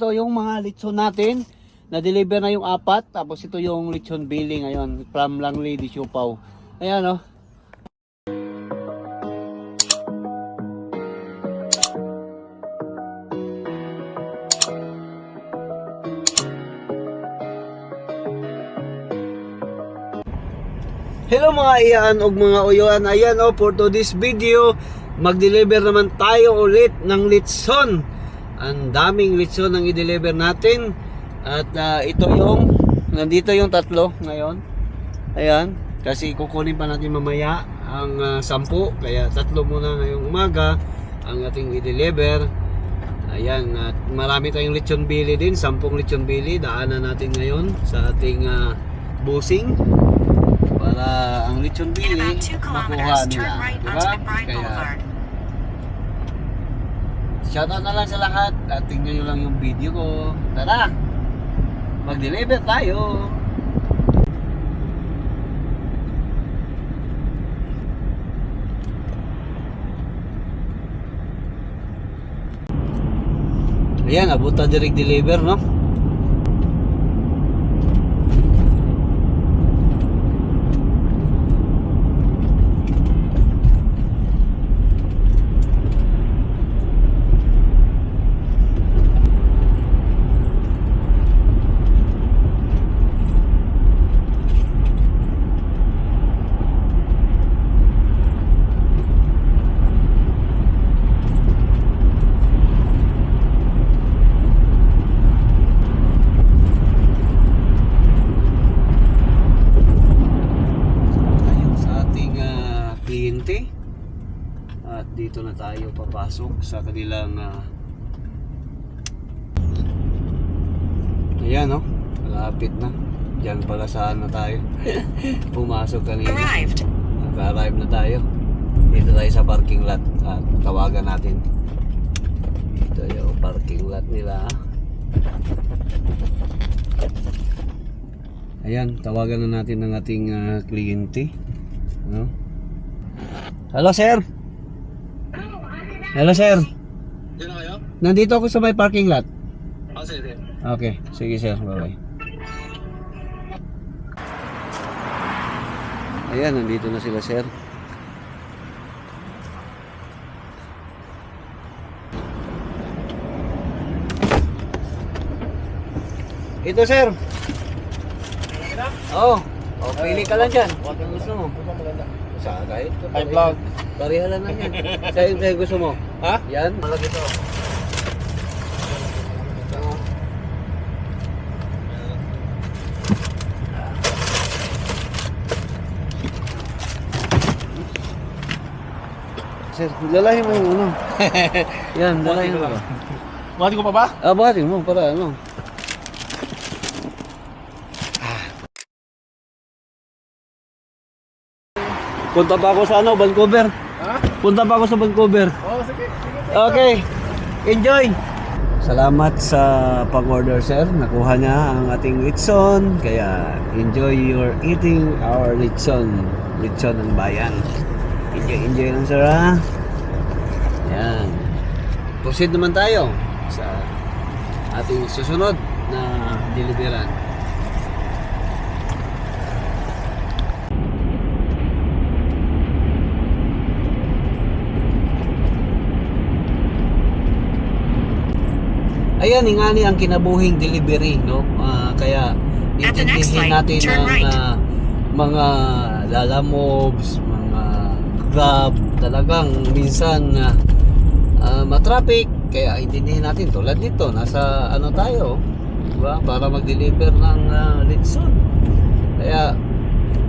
Ito yung mga litson natin. Na-deliver na yung apat. Tapos ito yung litson billy ngayon. From Langley, di Siupaw. Ayan oh. Hello mga iyan og mga uyoan. Ayan oh, for today's video, mag-deliver naman tayo ulit ng litson. Ang daming litson ang i-deliver natin. At ah, ito yung, nandito yung tatlo ngayon. Ayan, kasi kukunin pa natin mamaya ang ah, sampu. Kaya tatlo muna ngayong umaga ang ating i-deliver. Ayan, at marami tayong lechon bili din, sampung lechon bili. Daanan natin ngayon sa ating ah, busing para ang lechon bili about 2 makuha nila. Diba? Kaya. Shoutout na lang sa lahat at tingnan nyo lang yung video ko. Tara! Mag-deliver tayo! Ayan, abutan direct deliver, no? tayo sa ating ah, kliyente at dito na tayo papasok sa kanilang ah, ayan no malapit na dyan pala saan na tayo pumasok kanina Arrived. naka-arrive na tayo dito tayo sa parking lot at tawagan natin dito yung parking lot nila Ayan, tawagan na natin ng ating ah, kliyente. No? Hello, sir. Hello, sir. Sino kayo? Nandito ako sa may parking lot. Ah, sige, sige. Okay, sige, sir. Bye-bye. Ayan, nandito na sila, sir. Ito, sir. Oo. Oh, pili ka lang dyan. Huwag kang gusto mo. Sa kahit. Hi, vlog. Pareha lang na yan. Sa'yo, sa'yo gusto mo. Ha? Yan. Malaki to. Sir, lalahin mo yung ano. Yan, lalahin mo. Buhati ko pa ba? Ah, bakit mo para ano? Punta pa ako sa ano, Vancouver. Ha? Punta pa ako sa Vancouver. Oo, sige. sige. Okay. Enjoy. Salamat sa pag-order, sir. Nakuha niya ang ating litson. Kaya enjoy your eating our litson. Litson ng bayan. Enjoy, enjoy lang, sir, ha? Yan. Proceed naman tayo sa ating susunod na deliveran. ayan nga ni ang kinabuhing delivery no? Uh, kaya intindihin natin ang uh, mga lalamobs mga grab. Talagang minsan ah, uh, uh, matraffic kaya intindihin natin tulad nito nasa ano tayo diba? para mag-deliver ng uh, litson kaya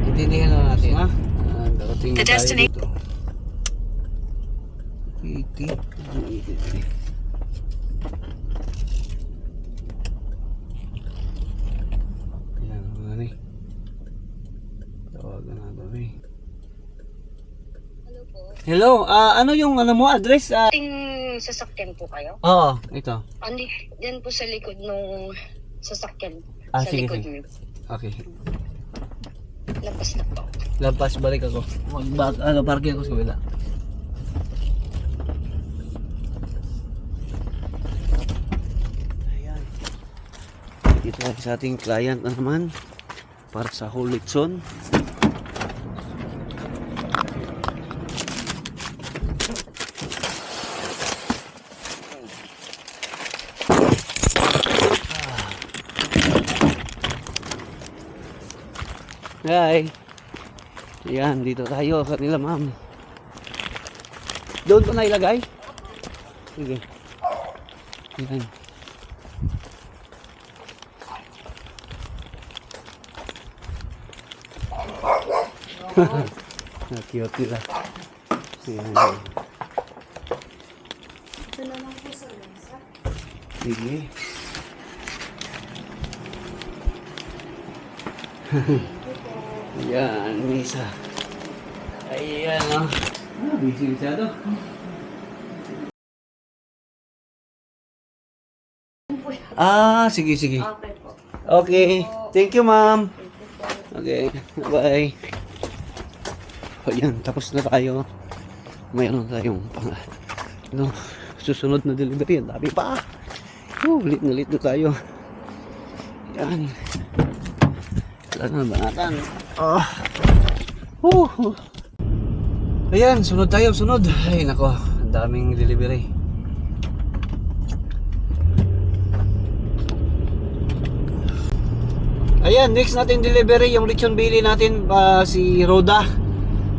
intindihin na natin. Ha uh, darating na tayo dito. Hello, ah ano yung ano mo address? Ah, Ting sasakyan po kayo? Oo, ito. Andi, yan po sa likod nung sasakyan. Ah, sa sige, likod sige. niyo. Okay. Labas na po. Lampas balik ako. Mag ano parking ako sa kabila. Ayan. Dito tayo sa ating client na naman para sa whole Hi. Yan, dito tayo kanila ma'am. Doon ko na ilagay? Sige. Yan. Ah, Cute nila. Yan. Sige. Yan, Misa. Ayan, oh. Ah, busy masyado. Ah, sige, sige. Okay po. Okay. Thank you, ma'am. Okay. Bye. O yan, tapos na tayo. Mayroon tayong pang, ano, susunod na delivery. Ang dami pa. Oh, lit na lit na tayo. Yan. Wala na banatan. Ah. Oh. Ayan, sunod tayo, sunod. Ay, nako. Ang daming delivery. Ayan, next natin delivery yung lechon bili natin pa si Roda.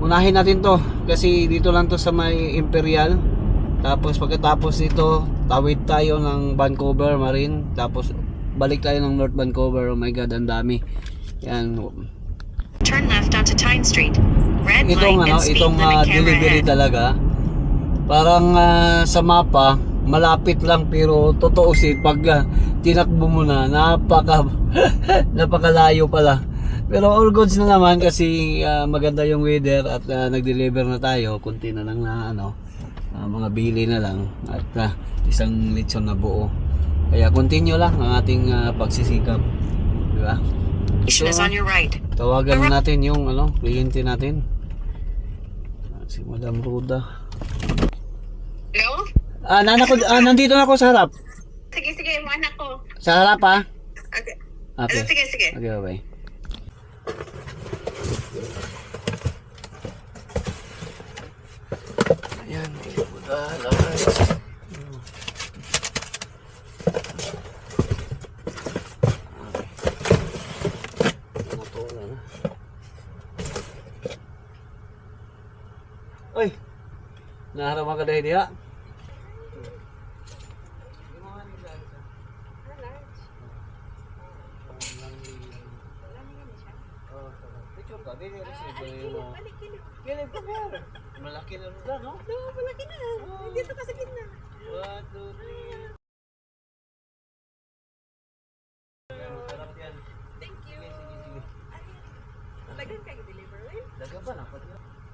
Unahin natin to kasi dito lang to sa may Imperial. Tapos pagkatapos nito, tawid tayo ng Vancouver Marine. Tapos balik tayo ng North Vancouver. Oh my god, ang dami. Yan. Turn left onto Tyne Street. Red Itong light ano, and speed itong limit camera delivery ahead. talaga. Parang ah, sa mapa, malapit lang pero totoo si pag ah, tinakbo mo na, napaka napakalayo pala. Pero all goods na naman kasi ah, maganda yung weather at ah, nag-deliver na tayo. Kunti na lang na ano, ah, mga bili na lang at ah, isang lechon na buo. Kaya continue lang ang ating ah, pagsisikap. Di ba? Station is on your right. Tawagan na natin yung ano, kliyente natin. Ah, Si Madam Ruda. Hello? Ah, nana ko, ah, nandito na ako sa harap. Sige, sige, yung anak ko. Sa harap ah. Okay. Okay. Sige, sige. Okay, bye. Ayan, dito po tayo. cái đề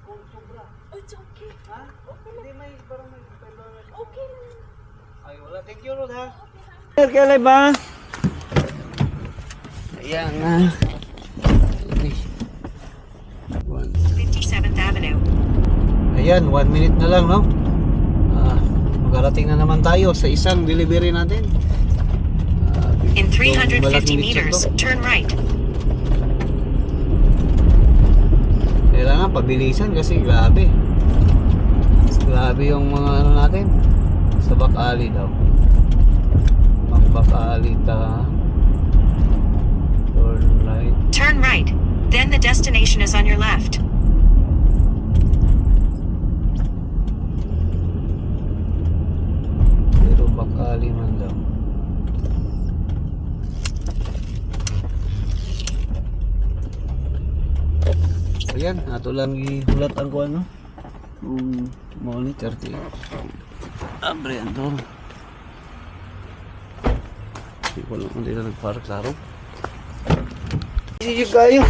Kung sobra. Oh, it's okay. Ha? Hindi may, parang may Okay lang. Ay, wala. Thank you, Rod, ha? Sir, kailan ba? Ayan na. Okay. One. 57th Avenue. Ayan, one minute na lang, no? Ah, magarating na naman tayo sa isang delivery natin. Ah, In itong 350 malaking lechon meters, turn right. Kailangan pabilisan kasi grabe. Grabe yung mga ano natin. Sa back alley daw. Alley ta. Turn right. Turn right. Then the destination is on your left. Pero back alley man daw. Ayan, ato lang ihulat ang kuha no. Um, monitor ti. Abre yan to. Hindi ko lang kung dito nagpark laro. Sige kayo.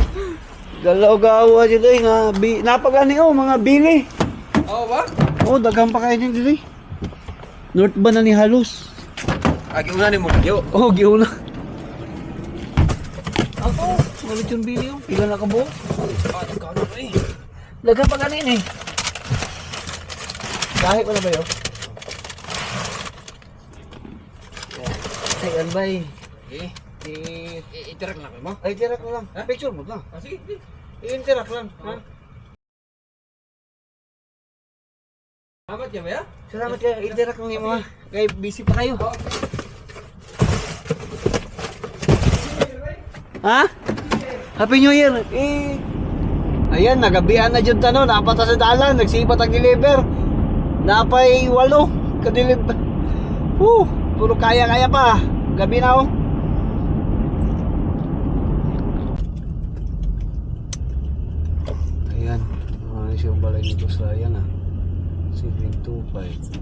Galaw-gawa dito eh, nga. Bi napagani oh, mga bili. Oo ba? Oh, daghang pa kayo dito. North ba na ni halos? Agi una ni mo. Yo. Oh, giuna. Sulit yung video. Pila na ka buo? Ah, ikaw na eh. Laga pa ganin eh. Dahil ko na ba yun? Ay, albay. Eh. I... I-interact lang kayo mo. Ay, interact lang. Picture mo lang. Ah, sige. I-interact lang. Ha? Salamat niya ba ya? Salamat kayo. Interact lang yung mga. Kaya busy pa kayo. Ha? Happy New Year. Eh, ayan, nagabihan na dyan tanong. Napata sa dalan. Nagsipat ang deliver. Napay walo. Kadeliver. Woo! Puro kaya-kaya pa. Gabi na oh. Ayan. Ano yung balay ni Boss Ryan ah. 725.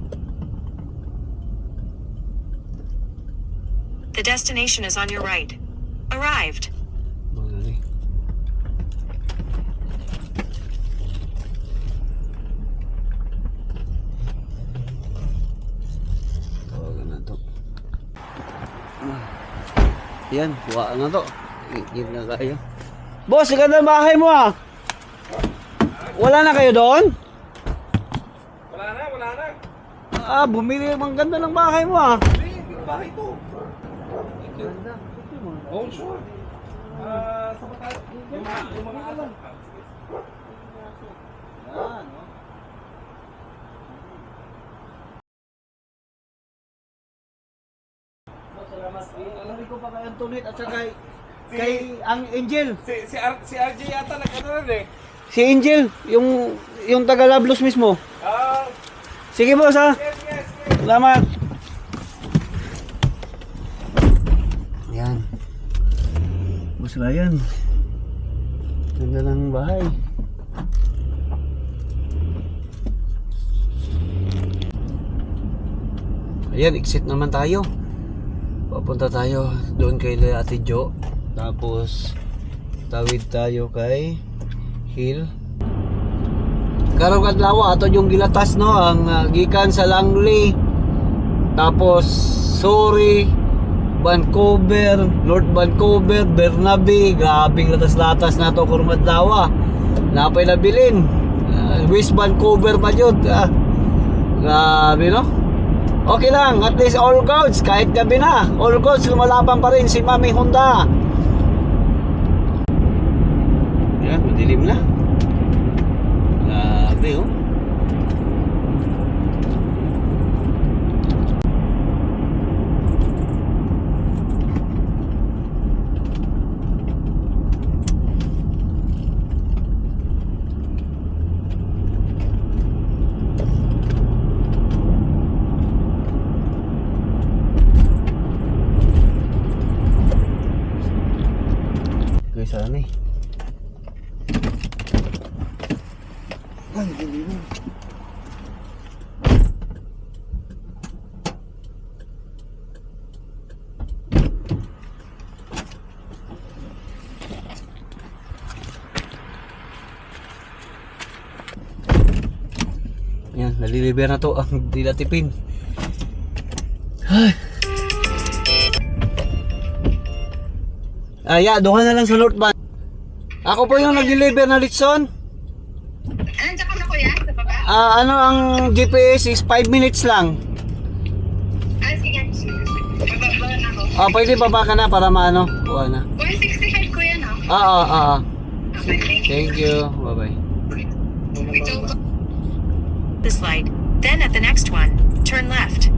The destination is on your right. Arrived. Mga ni. Tawagan na to. Ah. Yan, kuha na to. Igil na kayo. Boss, ganda ang bahay mo ah. Wala na kayo doon? Wala na, wala na. Ah, bumili ang ganda ng bahay mo ah. Hey, yung bahay to. Oh, sure. Ah, sa mata, yung mga, alam. Salamat. Alam Antoinette at saka kay, kay ang Angel. Si, si, R, si RJ yata nag-ano rin eh. Si Angel, yung yung taga Lablos mismo. Ah, Sige boss ha. yes, yes, yes. Salamat. Yan. Boss Ryan. Ganda ng bahay. Ayan, exit naman tayo. Papunta tayo doon kay Ate Jo. Tapos tawid tayo kay Hill. Karong adlaw ato yung gilatas no ang ah, gikan sa Langley tapos Surrey Vancouver North Vancouver Bernabe grabing latas-latas na to karong adlaw napay nabilin Ah, West Vancouver pa jud ah. grabe no Okay lang, at least all goods, kahit gabi na, all goods, lumalaban pa rin si Mami Honda. Yan, madilim na. Grabe oh. Guys, sana eh. Ay, dilim. Naliliber na to ang dilatipin. Ay. Ah, yeah, doon na lang sa North Van. Ako po yung nag-deliver na Litson. Nandiyan ka na kuya? Sa baba? Ah, ano ang GPS is 5 minutes lang. Ah, sige. Bababa na ako. Ah, pwede baba ka na para maano. Kuha na. 165 kuya, no? Ah, ah, ah. ah. Okay. Thank you. Bye-bye. Ito, This light. Then at the next one, turn left.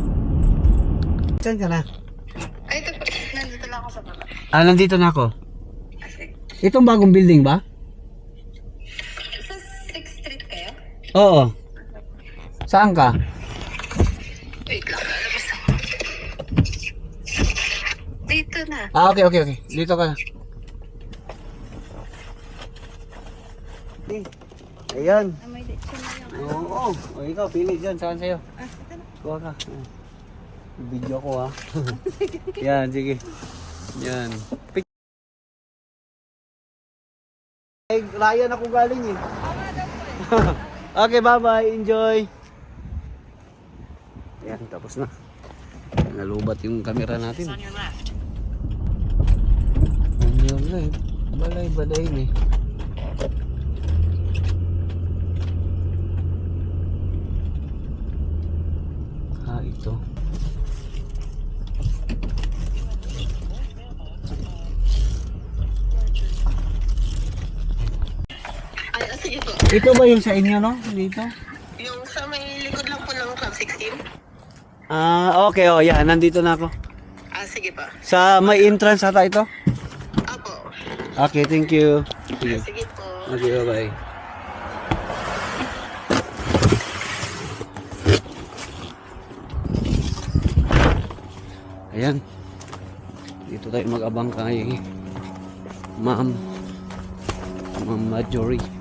Saan ka na? ay, ito po. Nandito lang ako sa baba. Ah, nandito na ako. Sige. Itong bagong building ba? Sa 6th Street kayo? Oo. Saan ka? Wait lang, lalabas ako. Dito na. Ah, okay, okay, okay. Dito ka na. Ayan. May dito na yung... Oo. O, ikaw, pili dyan. Saan sa'yo? Kuha ka. Ah. Video ko ha. Yan, sige. Yan. Pic- Ay, Ryan ako galing eh. okay, bye-bye. Enjoy. Yan, tapos na. Nalubat yung camera natin. on your left. Balay-balay ni. Ah, ito. Ito ba yung sa inyo, no? Dito? Yung sa may likod lang po ng Club 16? Ah, okay, oh, yeah, nandito na ako. Ah, sige pa. Sa may entrance ata ito? Apo. Okay, thank you. Sige. Sige po. Okay, bye-bye. Ayan. Dito tayo mag-abang kay Ma'am Ma'am Marjorie.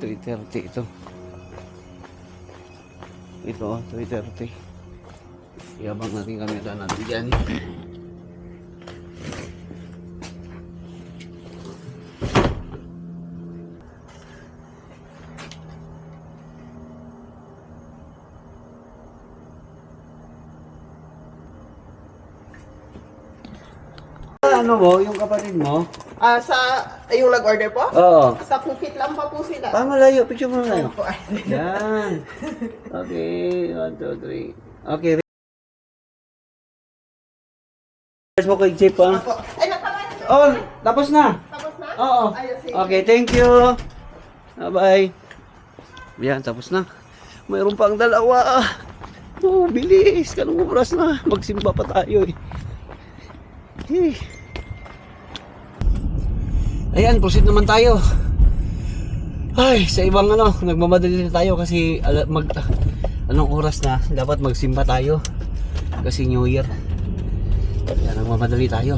3.30 ito. Ito, oh, 3.30. Iabang natin kamera natin dyan. Ano mo, yung kapatid mo? Ah, sa yung nag-order po? Oo. Sa Phuket lang pa po sila. Ah, malayo. Picture mo malayo. Yan. Okay. One, two, three. Okay. Yes mo kay Jeep. Opo. Ay, nakabayad na. Oh, tapos na. Tapos na? Oo. Sige. Okay, thank you. Bye-bye. Yan, tapos na. Mayroon pang dalawa. Oh, bilis. Kanong oras na. Magsimba pa tayo eh. Eh. Ayan, proceed naman tayo. Ay, sa ibang ano, nagmamadali na tayo kasi mag anong oras na dapat magsimba tayo kasi New Year. Kaya nagmamadali tayo.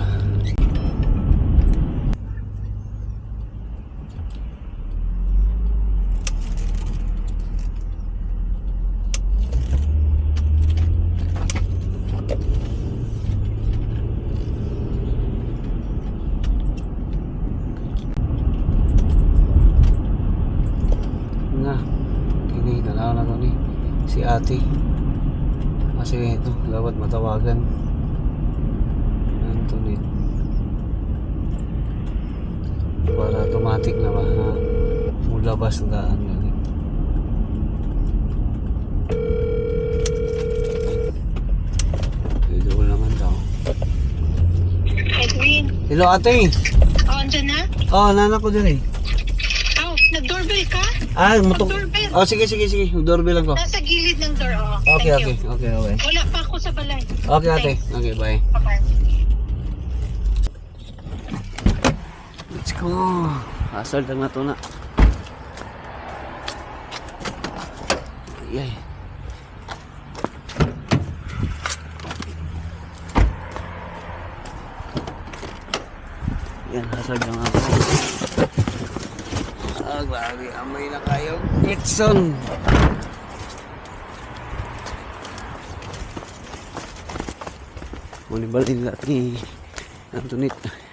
nga kini tanaw na ko ni si ate kasi ito dapat matawagan Antoinette para automatic na ba na mulabas na daan gani Dito ko naman daw. Edwin, Hello ate. oh, andyan na? Oh, nana ko din eh. Oh, nag-doorbell ka? Ah, mutok. Doorbell. Oh, sige, sige, sige. Doorbell lang ko. Nasa gilid ng door, oh. Okay, Thank okay. you. Okay, okay. Wala pa ako sa balay. Okay, ate. Okay, bye. Bye-bye. Let's go. Asal lang na to na. Ay. Yan, hasag lang ako. Grabe. Amoy na kayo. Nixon. Munibal nila ni Antoinette. Hello?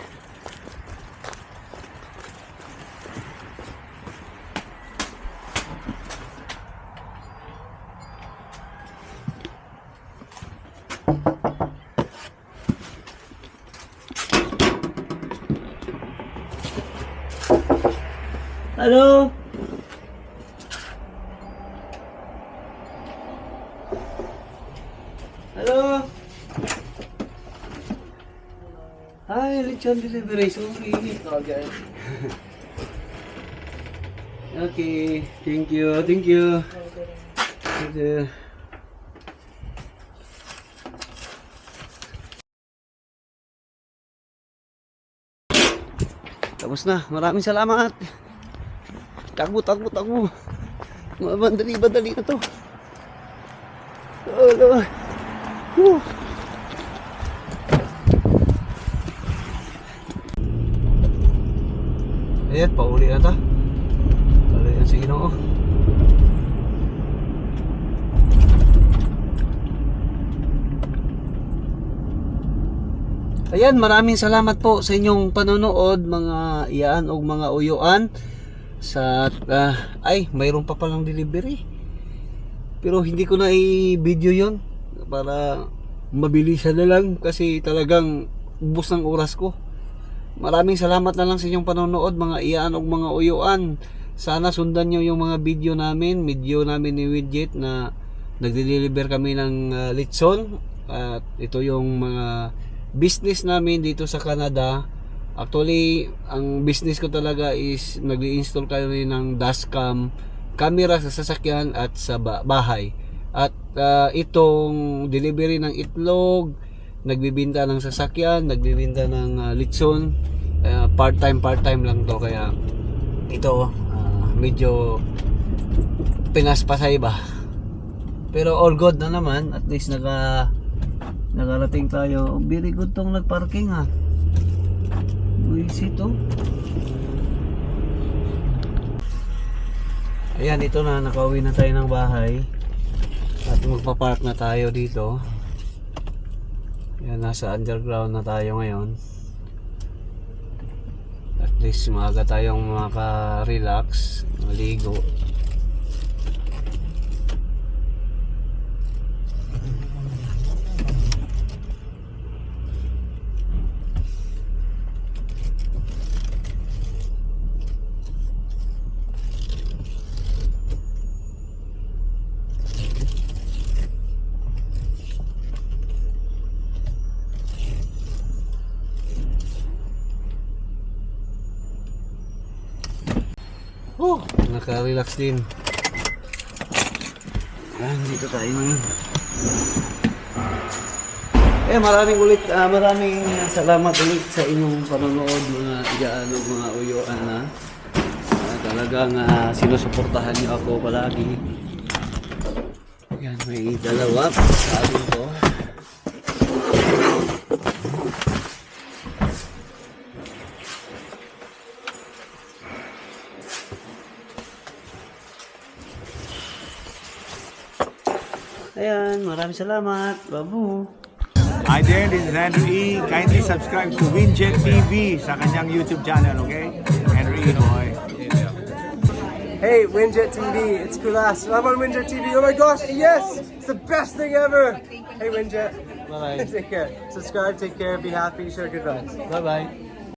Lechon delivery. Sorry. Okay. Thank you. Thank you. Thank you. Tapos na. Maraming salamat. Takbo, takbo, takbo. Madali, madali na to. Oh, Lord. Whew. Ayan, pauli na ta. Pauli na si Ginoo. Ayan, maraming salamat po sa inyong panonood mga iyaan o mga uyuan sa ah, ay mayroon pa palang delivery pero hindi ko na i-video yon para mabilisan na lang kasi talagang ubos ng oras ko maraming salamat na lang sa inyong panonood mga iyaan o mga uyuan. Sana sundan nyo yung mga video namin video namin ni Widget na nagde-deliver kami ng ah, litson at ito yung mga business namin dito sa Canada. Actually, ang business ko talaga is nag-install kayo rin ng dashcam camera sa sasakyan at sa ba- bahay. At ah, itong delivery ng itlog, nagbibinta ng sasakyan, nagbibinta ng ah, litson, ah, part-time part-time lang to kaya ito ah, medyo pinaspasay ba. Pero all good na naman, at least naka nakarating tayo. Very good tong nagparking ha. Buisit to. Ayan, ito na. Nakauwi na tayo ng bahay. At magpa-park na tayo dito. Ayan, nasa underground na tayo ngayon. At least maaga tayong maka-relax, maligo. Oh, naka-relax din. Ayan, dito tayo ngayon. Eh, maraming ulit, ah, maraming salamat ulit sa inyong panonood mga iyaan o mga uyuan na Ah, talagang ah, sinusuportahan niyo ako palagi. Yan, may dalawa sa atin ko. Maraming salamat. Babu. Hi there, this is Andrew E. Kindly subscribe to Winjet TV sa kanyang YouTube channel, okay? Andrew E. Boy. Hey, Winjet TV, it's Kulas. I'm on Winjet TV. Oh my gosh, yes! It's the best thing ever! Hey, Winjet. Bye-bye. take care. Subscribe, take care, be happy, share good vibes. Bye-bye.